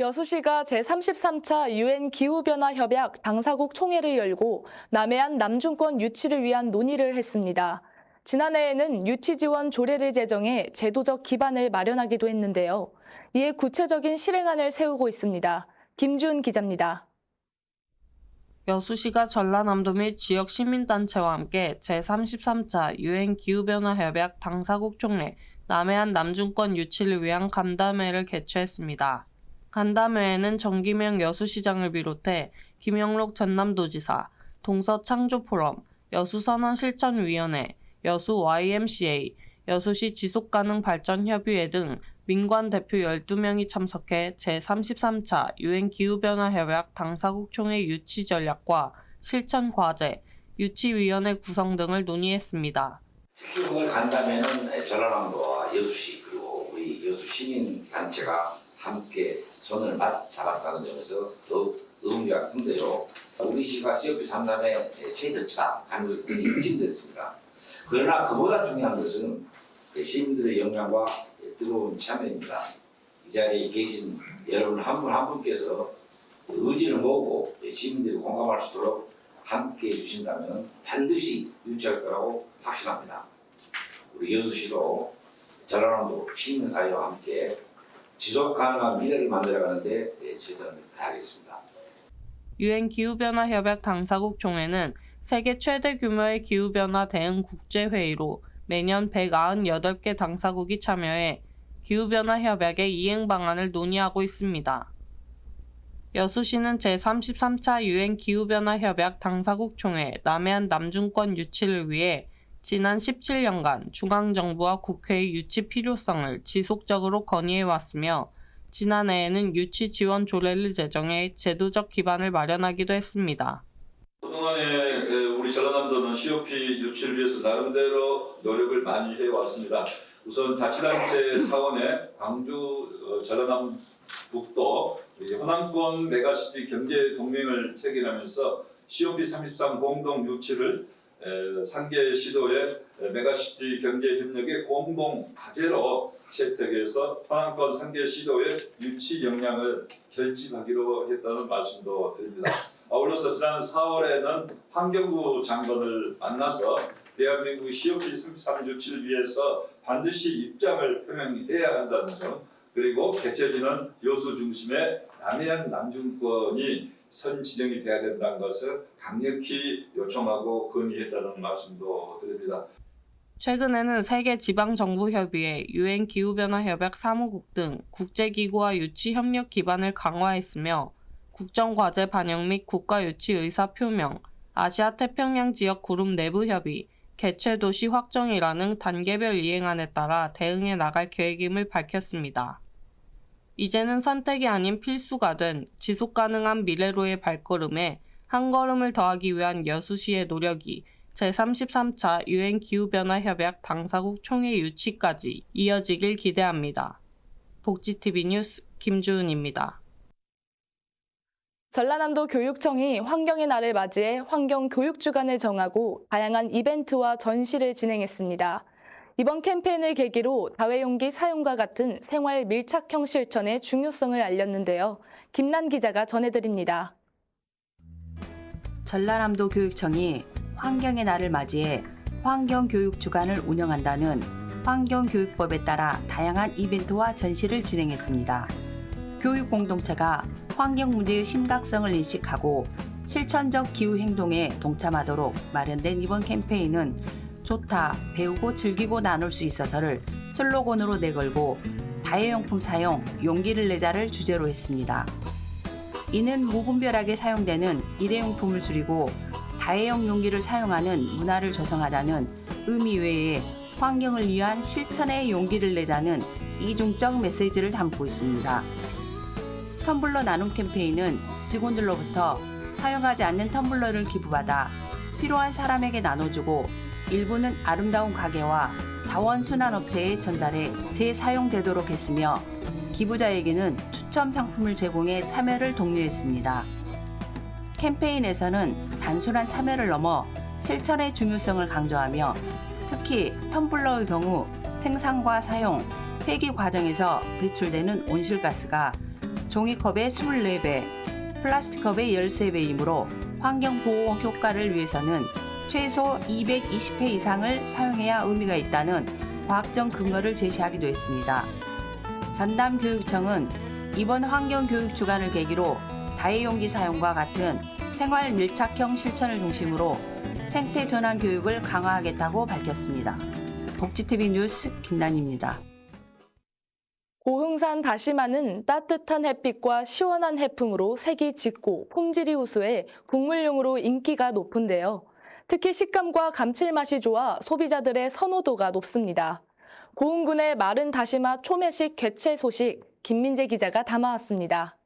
여수시가 제33차 유엔 기후변화 협약 당사국 총회를 열고 남해안 남중권 유치를 위한 논의를 했습니다. 지난해에는 유치 지원 조례를 제정해 제도적 기반을 마련하기도 했는데요. 이에 구체적인 실행안을 세우고 있습니다. 김준 기자입니다. 여수시가 전라남도 및 지역 시민단체와 함께 제33차 유엔 기후변화 협약 당사국 총회 남해안 남중권 유치를 위한 간담회를 개최했습니다. 간담회에는 정기명 여수시장을 비롯해 김영록 전남도지사, 동서창조포럼, 여수선언실천위원회, 여수 YMCA, 여수시 지속가능발전협의회 등 민관 대표 12명이 참석해 제33차 유엔 기후변화 협약 당사국 총회 유치 전략과 실천 과제, 유치위원회 구성 등을 논의했습니다. 특히 오늘 간담회는 전라남도와 여수시 그리고 우리 여수 시민 단체가 함께 손을 맞 잡았다는 점에서 더욱 의미가 큰데요. 우리 시가 COP 3.3의 최적사 하는 것들이 인증됐습니다. 그러나 그보다 중요한 것은 시민들의 역량과 뜨거운 참여입니다. 이 자리에 계신 여러분 한분한 분께서 의지를 모으고 시민들이 공감할 수 있도록 함께 해주신다면 반드시 유치할 거라고 확신합니다. 우리 여수시도 전라남도 시민사회와 함께 지속 가능한 미래를 만들어가는데 최선을 다하겠습니다. 유엔 기후변화 협약 당사국 총회는 세계 최대 규모의 기후변화 대응 국제회의로 매년 198개 당사국이 참여해 기후변화 협약의 이행 방안을 논의하고 있습니다. 여수시는 제33차 유엔 기후변화 협약 당사국 총회 남해안 남중권 유치를 위해 지난 17년간 중앙정부와 국회의 유치 필요성을 지속적으로 건의해 왔으며 지난해에는 유치 지원 조례를 제정해 제도적 기반을 마련하기도 했습니다. 그동안에 에, 우리 전라남도는 COP 유치를 위해서 나름대로 노력을 많이 해왔습니다. 우선 자치단체 차원의 광주 어, 전라남북도 이 호남권 메가시티 경제 동맹을 체결하면서 COP 33 공동 유치를 에, 상계 시도의 메가시티 경제 협력의 공동 과제로 채택해서 호남권 상계 시도의 유치 역량을 결집하기로 했다는 말씀도 드립니다. 아울러서 지난 4월에는 환경부 장관을 만나서 대한민국 COP 33 유치를 위해서 반드시 입장을 표명해야 한다는 점 그리고 개최지는 여수 중심의 남해안 남중권이 선 지정이 돼야 된다는 것을 강력히 요청하고 건의했다는 말씀도 드립니다. 최근에는 세계 지방정부협의회, 유엔 기후변화 협약 사무국 등 국제기구와 유치 협력 기반을 강화했으며 국정과제 반영 및 국가유치 의사 표명, 아시아 태평양 지역 그룹 내부 협의, 개최 도시 확정이라는 단계별 이행안에 따라 대응해 나갈 계획임을 밝혔습니다. 이제는 선택이 아닌 필수가 된 지속 가능한 미래로의 발걸음에 한 걸음을 더하기 위한 여수시의 노력이 제33차 유엔 기후변화 협약 당사국 총회 유치까지 이어지길 기대합니다. 복지TV 뉴스 김주은입니다. 전라남도 교육청이 환경의 날을 맞이해 환경 교육 주간을 정하고 다양한 이벤트와 전시를 진행했습니다. 이번 캠페인을 계기로 다회용기 사용과 같은 생활 밀착형 실천의 중요성을 알렸는데요. 김난 기자가 전해드립니다. 전라남도 교육청이 환경의 날을 맞이해 환경교육 주간을 운영한다는 환경교육법에 따라 다양한 이벤트와 전시를 진행했습니다. 교육 공동체가 환경 문제의 심각성을 인식하고 실천적 기후 행동에 동참하도록 마련된 이번 캠페인은 좋다, 배우고 즐기고 나눌 수 있어서를 슬로건으로 내걸고 다회용품 사용, 용기를 내자를 주제로 했습니다. 이는 무분별하게 사용되는 일회용품을 줄이고 다회용 용기를 사용하는 문화를 조성하자는 의미 외에 환경을 위한 실천의 용기를 내자는 이중적 메시지를 담고 있습니다. 텀블러 나눔 캠페인은 직원들로부터 사용하지 않는 텀블러를 기부받아 필요한 사람에게 나눠주고 일부는 아름다운 가게와 자원순환업체에 전달해 재사용되도록 했으며 기부자에게는 추첨 상품을 제공해 참여를 독려했습니다. 캠페인에서는 단순한 참여를 넘어 실천의 중요성을 강조하며 특히 텀블러의 경우 생산과 사용, 폐기 과정에서 배출되는 온실가스가 종이컵의 24배, 플라스틱컵의 13배이므로 환경 보호 효과를 위해서는 최소 220회 이상을 사용해야 의미가 있다는 과학적 근거를 제시하기도 했습니다. 전담교육청은 이번 환경교육 주간을 계기로 다회용기 사용과 같은 생활 밀착형 실천을 중심으로 생태 전환 교육을 강화하겠다고 밝혔습니다. 복지TV 뉴스 김난입니다. 고흥산 다시마는 따뜻한 햇빛과 시원한 해풍으로 색이 짙고 품질이 우수해 국물용으로 인기가 높은데요. 특히 식감과 감칠맛이 좋아 소비자들의 선호도가 높습니다. 고흥군의 마른 다시마 초매식 개최 소식 김민재 기자가 담아왔습니다.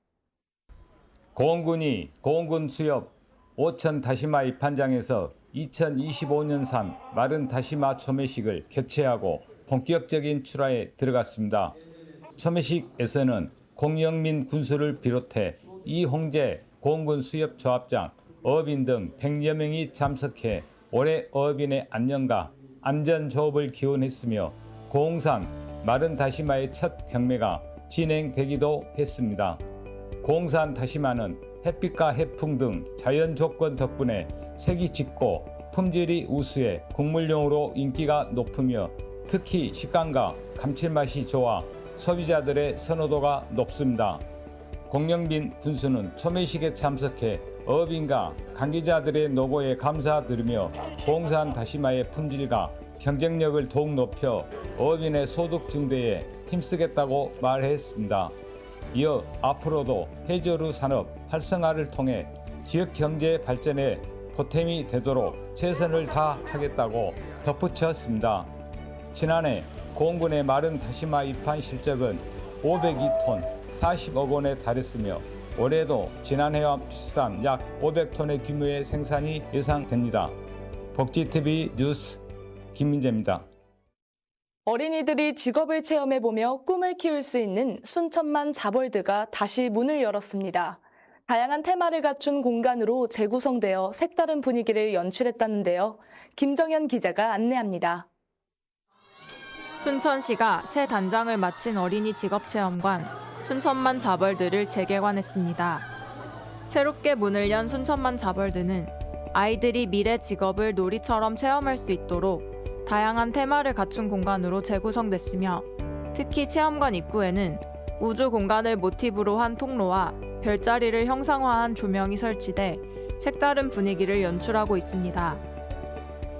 고원군이 고원군 수협 오천 다시마 입한장에서 2025년산 마른 다시마 초매식을 개최하고 본격적인 출하에 들어갔습니다. 초매식에서는 공영민 군수를 비롯해 이홍재 고원군 수협 조합장, 어업인 등 100여 명이 참석해 올해 어업인의 안녕과 안전 조업을 기원했으며 고흥산 마른 다시마의 첫 경매가 진행되기도 했습니다. 공산 다시마는 햇빛과 해풍 등 자연 조건 덕분에 색이 짙고 품질이 우수해 국물용으로 인기가 높으며 특히 식감과 감칠맛이 좋아 소비자들의 선호도가 높습니다. 공영빈 군수는 초매식에 참석해 어업인과 관계자들의 노고에 감사드리며 공산 다시마의 품질과 경쟁력을 더욱 높여 어업인의 소득 증대에 힘쓰겠다고 말했습니다. 이어 앞으로도 해저류 산업 활성화를 통해 지역 경제 발전에 보탬이 되도록 최선을 다하겠다고 덧붙였습니다. 지난해 공군의 마른 다시마 입한 실적은 502톤 40억 원에 달했으며 올해도 지난해와 비슷한 약 500톤의 규모의 생산이 예상됩니다. 복지TV 뉴스 김민재입니다. 어린이들이 직업을 체험해보며 꿈을 키울 수 있는 순천만 자벌드가 다시 문을 열었습니다. 다양한 테마를 갖춘 공간으로 재구성되어 색다른 분위기를 연출했다는데요. 김정현 기자가 안내합니다. 순천시가 새 단장을 마친 어린이 직업체험관 순천만 자벌드를 재개관했습니다. 새롭게 문을 연 순천만 자벌드는 아이들이 미래 직업을 놀이처럼 체험할 수 있도록 다양한 테마를 갖춘 공간으로 재구성됐으며 특히 체험관 입구에는 우주 공간을 모티브로 한 통로와 별자리를 형상화한 조명이 설치돼 색다른 분위기를 연출하고 있습니다.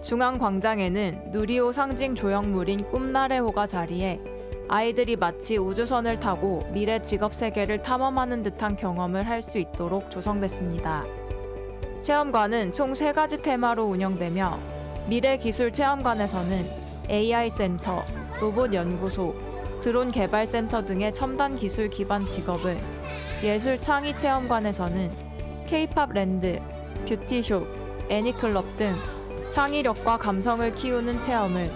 중앙 광장에는 누리호 상징 조형물인 꿈나래호가 자리해 아이들이 마치 우주선을 타고 미래 직업 세계를 탐험하는 듯한 경험을 할 수 있도록 조성됐습니다. 체험관은 총세 가지 테마로 운영되며 미래 기술 체험관에서는 AI 센터, 로봇 연구소, 드론 개발 센터 등의 첨단 기술 기반 직업을 예술 창의 체험관에서는 K-팝 랜드, 뷰티숍, 애니클럽 등 창의력과 감성을 키우는 체험을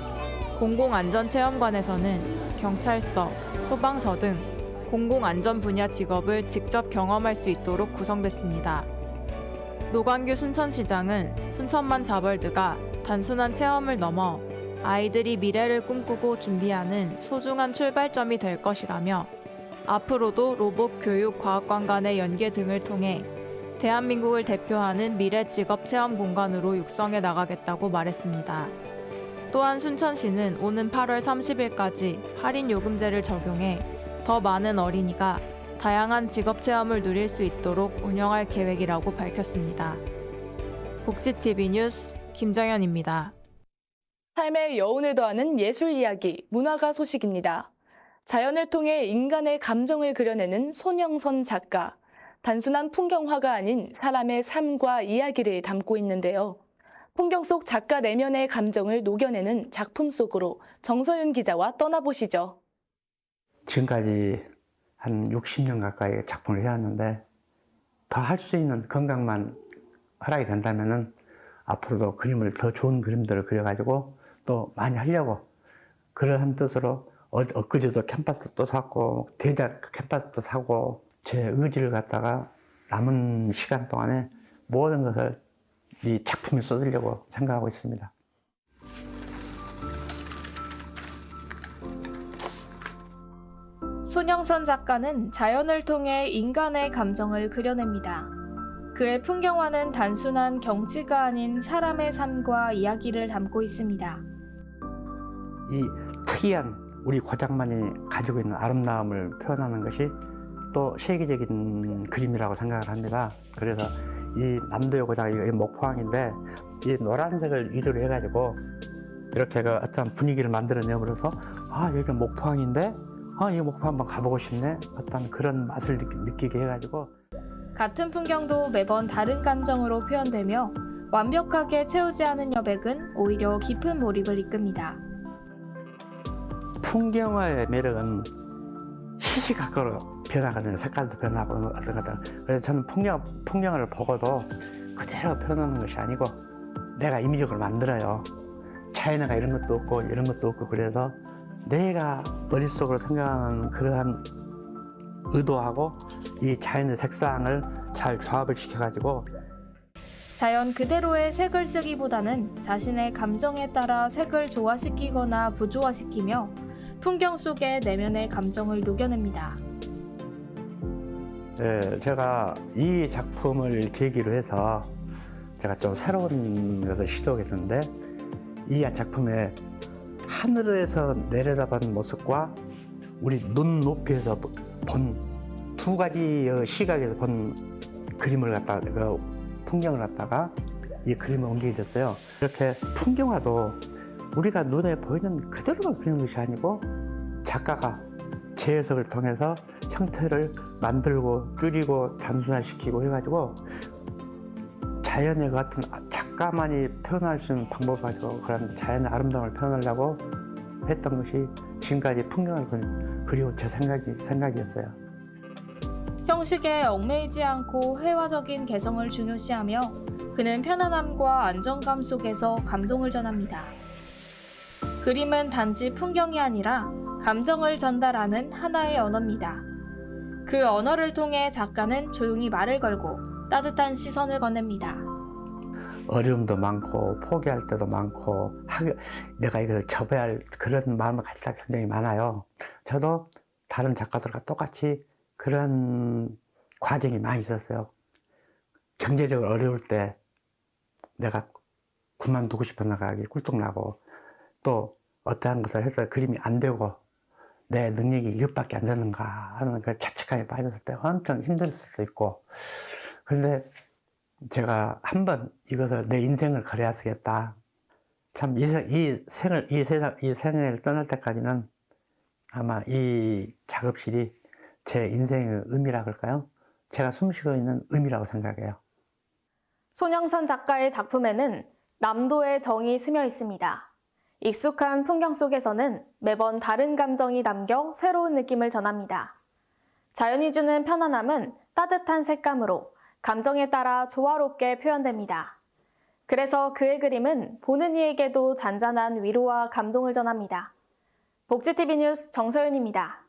공공안전체험관에서는 경찰서, 소방서 등 공공안전 분야 직업을 직접 경험할 수 있도록 구성됐습니다. 노광규 순천시장은 순천만 자벌드가 단순한 체험을 넘어 아이들이 미래를 꿈꾸고 준비하는 소중한 출발점이 될 것이라며 앞으로도 로봇 교육 과학관 간의 연계 등을 통해 대한민국을 대표하는 미래 직업 체험 공간으로 육성해 나가겠다고 말했습니다. 또한 순천시는 오는 8월 30일까지 할인 요금제를 적용해 더 많은 어린이가 다양한 직업 체험을 누릴 수 있도록 운영할 계획이라고 밝혔습니다. 복지TV 뉴스 김정현입니다. 삶의 여운을 더하는 예술 이야기, 문화가 소식입니다. 자연을 통해 인간의 감정을 그려내는 손영선 작가. 단순한 풍경화가 아닌 사람의 삶과 이야기를 담고 있는데요. 풍경 속 작가 내면의 감정을 녹여내는 작품 속으로 정서윤 기자와 떠나보시죠. 지금까지 한 60년 가까이 작품을 해왔는데 더 할 수 있는 건강만 허락이 된다면은 앞으로도 그림을 더 좋은 그림들을 그려가지고 또 많이 하려고 그러한 뜻으로 어, 엊그제도 캠퍼스도 샀고 대작 캠퍼스도 사고 제 의지를 갖다가 남은 시간 동안에 모든 것을 이 작품에 쏟으려고 생각하고 있습니다. 손영선 작가는 자연을 통해 인간의 감정을 그려냅니다. 그의 풍경화는 단순한 경치가 아닌 사람의 삶과 이야기를 담고 있습니다. 이 특이한 우리 고장만이 가지고 있는 아름다움을 표현하는 것이 또 세계적인 그림이라고 생각을 합니다. 그래서 이 남도의 고장, 이 목포항인데 이 노란색을 위주로 해가지고 이렇게 그 어떤 분위기를 만들어내면서 아 여기가 목포항인데 아 이 목포 한번 가보고 싶네 어떤 그런 맛을 느끼, 느끼게 해가지고 같은 풍경도 매번 다른 감정으로 표현되며 완벽하게 채우지 않은 여백은 오히려 깊은 몰입을 이끕니다. 풍경화의 매력은 시시각각으로 변하거든요. 색깔도 변하고 것들. 그래서 저는 풍경 풍경을 보고도 그대로 표현하는 것이 아니고 내가 임의적으로 만들어요. 차이나가 이런 것도 없고 이런 것도 없고 그래서 내가 머릿속으로 생각하는 그러한 의도하고 이 자연의 색상을 잘 조합을 시켜가지고 자연 그대로의 색을 쓰기보다는 자신의 감정에 따라 색을 조화시키거나 부조화시키며 풍경 속의 내면의 감정을 녹여냅니다. 예, 제가 이 작품을 계기로 해서 제가 좀 새로운 것을 시도했는데 이 작품에 하늘에서 내려다본 모습과 우리 눈 높이에서 본 두 가지 시각에서 본 그림을 갖다가 그 풍경을 갖다가 이 그림을 옮기게 됐어요. 이렇게 풍경화도 우리가 눈에 보이는 그대로만 그리는 것이 아니고 작가가 재해석을 통해서 형태를 만들고 줄이고 단순화시키고 해가지고 자연의 그 같은 작가만이 표현할 수 있는 방법을 가지고 그런 자연의 아름다움을 표현하려고 했던 것이 지금까지 풍경을 그리운 제 생각이, 생각이었어요. 형식에 얽매이지 않고 회화적인 개성을 중요시하며 그는 편안함과 안정감 속에서 감동을 전합니다. 그림은 단지 풍경이 아니라 감정을 전달하는 하나의 언어입니다. 그 언어를 통해 작가는 조용히 말을 걸고 따뜻한 시선을 건넵니다. 어려움도 많고 포기할 때도 많고 내가 이걸 접어야 할 그런 마음을 가질 때가 굉장히 많아요. 저도 다른 작가들과 똑같이 그런 과정이 많이 있었어요. 경제적으로 어려울 때 내가 그만두고 싶어 나가기 꿀떡 나고 또 어떠한 것을 해서 그림이 안 되고 내 능력이 이것밖에 안 되는가 하는 그 자책감에 빠졌을 때 엄청 힘들었을 수도 있고 그런데 제가 한번 이것을 내 인생을 걸어야 쓰겠다. 참, 이 생을, 이 세상, 이 생을 떠날 때까지는 아마 이 작업실이 제 인생의 의미라 그럴까요? 제가 숨쉬고 있는 의미라고 생각해요. 손영선 작가의 작품에는 남도의 정이 스며 있습니다. 익숙한 풍경 속에서는 매번 다른 감정이 담겨 새로운 느낌을 전합니다. 자연이 주는 편안함은 따뜻한 색감으로 감정에 따라 조화롭게 표현됩니다. 그래서 그의 그림은 보는 이에게도 잔잔한 위로와 감동을 전합니다. 복지TV 뉴스 정서윤입니다.